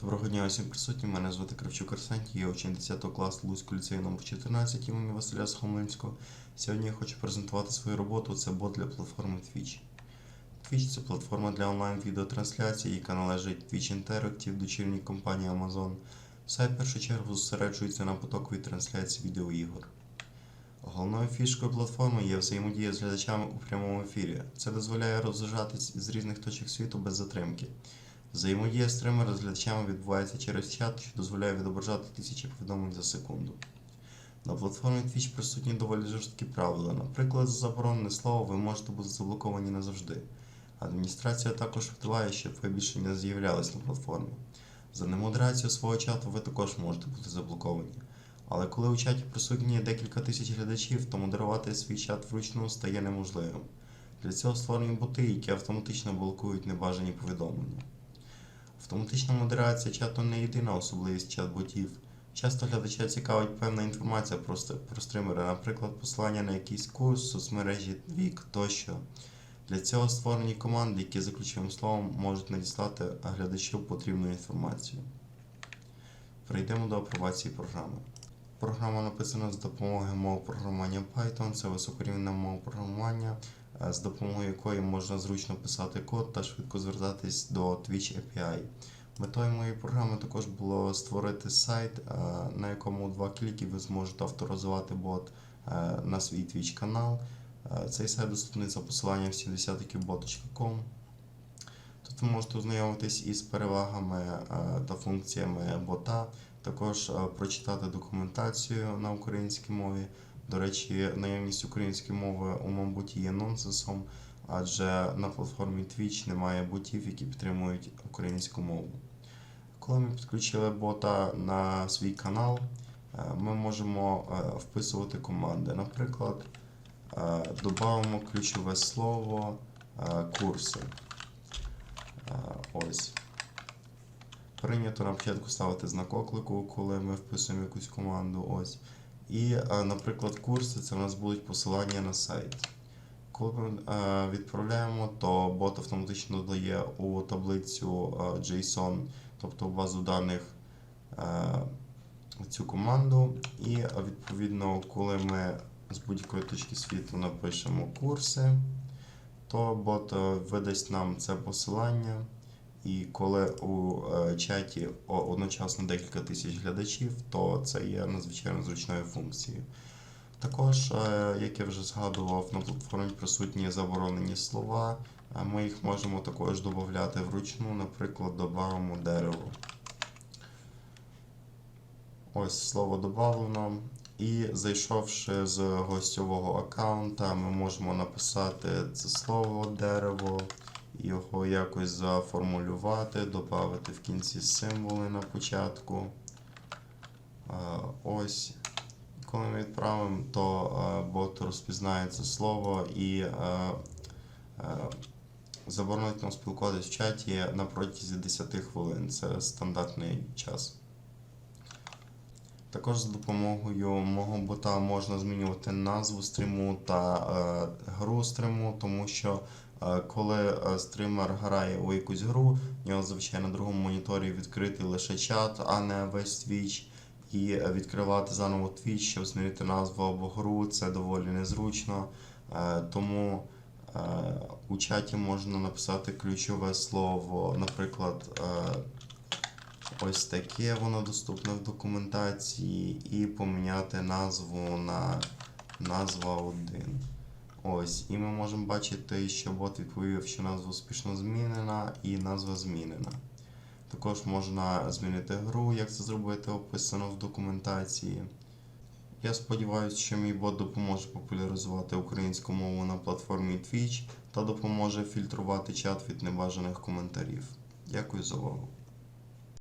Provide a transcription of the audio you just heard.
Доброго дня усім присутнім. Мене звати Кравчук Арсентій, я учень 10 класу Луцького ліцею номер 14 імені Василя Схомлинського. Сьогодні я хочу презентувати свою роботу. Це бот для платформи Twitch. Twitch це платформа для онлайн-відеотрансляцій, яка належить Twitch Interactive, дочірній компанії Amazon. Сайт в першу чергу зосереджується на потоковій трансляції відеоігор. Головною фішкою платформи є взаємодія з глядачами у прямому ефірі. Це дозволяє розважатись з різних точок світу без затримки. Взаємодія стримера з глядачами відбувається через чат, що дозволяє відображати тисячі повідомлень за секунду. На платформі Twitch присутні доволі жорсткі правила. Наприклад, за заборонене слово ви можете бути заблоковані назавжди. Адміністрація також впливає, щоб ви більше не з'являлись на платформі. За немодерацію свого чату ви також можете бути заблоковані. Але коли у чаті присутні декілька тисяч глядачів, то модерувати свій чат вручну стає неможливим. Для цього створені боти, які автоматично блокують небажані повідомлення. Автоматична модерація чату не єдина особливість чат-ботів. Часто глядача цікавить певна інформація про, про стримера, наприклад, посилання на якийсь курс, соцмережі, вік тощо. Для цього створені команди, які за ключовим словом можуть надіслати глядачу потрібну інформацію. Перейдемо до апробації програми. Програма написана з допомогою мов програмування Python. Це високорівна мова програмування, з допомогою якої можна зручно писати код та швидко звертатись до Twitch API. Метою моєї програми також було створити сайт, е, на якому у два кліки ви зможете авторизувати бот е, на свій Twitch канал. Е, Цей сайт доступний за посиланням 70 Тут ви можете ознайомитись із перевагами е, та функціями бота, також е, прочитати документацію на українській мові. До речі, наявність української мови у моєму є нонсенсом, адже на платформі Twitch немає ботів, які підтримують українську мову. Коли ми підключили бота на свій канал, е, ми можемо е, вписувати команди. Наприклад, е, додамо ключове слово курси. Ось. Прийнято на початку ставити знак оклику, коли ми вписуємо якусь команду. Ось. І, е, наприклад, курси це у нас будуть посилання на сайт. Коли ми е, відправляємо, то бот автоматично додає у таблицю е, JSON, тобто в базу даних цю команду. І відповідно, коли ми з будь-якої точки світу напишемо курси, то бот видасть нам це посилання. І коли у е, чаті одночасно декілька тисяч глядачів, то це є надзвичайно зручною функцією. Також, е, як я вже згадував, на платформі присутні заборонені слова. Ми їх можемо також додати вручну, наприклад, додамо дерево. Ось слово додано. І зайшовши з гостьового аккаунта, ми можемо написати це слово дерево, його якось заформулювати, додати в кінці символи на початку. Ось. Коли ми відправимо, то бот розпізнає це слово і заборонить нам спілкуватися в чаті на протязі 10 хвилин. Це стандартний час. Також за допомогою мого бота можна змінювати назву стріму та е, гру стріму, тому що коли е, стример грає у якусь гру, в нього зазвичай на другому моніторі відкритий лише чат, а не весь Twitch. І відкривати заново Twitch, щоб змінити назву або гру, це доволі незручно. Е, тому е, у чаті можна написати ключове слово, наприклад. Ось таке воно доступне в документації, і поміняти назву на назва 1. Ось, і ми можемо бачити, що бот відповів, що назва успішно змінена і назва змінена. Також можна змінити гру, як це зробити, описано в документації. Я сподіваюся, що мій бот допоможе популяризувати українську мову на платформі Twitch та допоможе фільтрувати чат від небажаних коментарів. Дякую за увагу.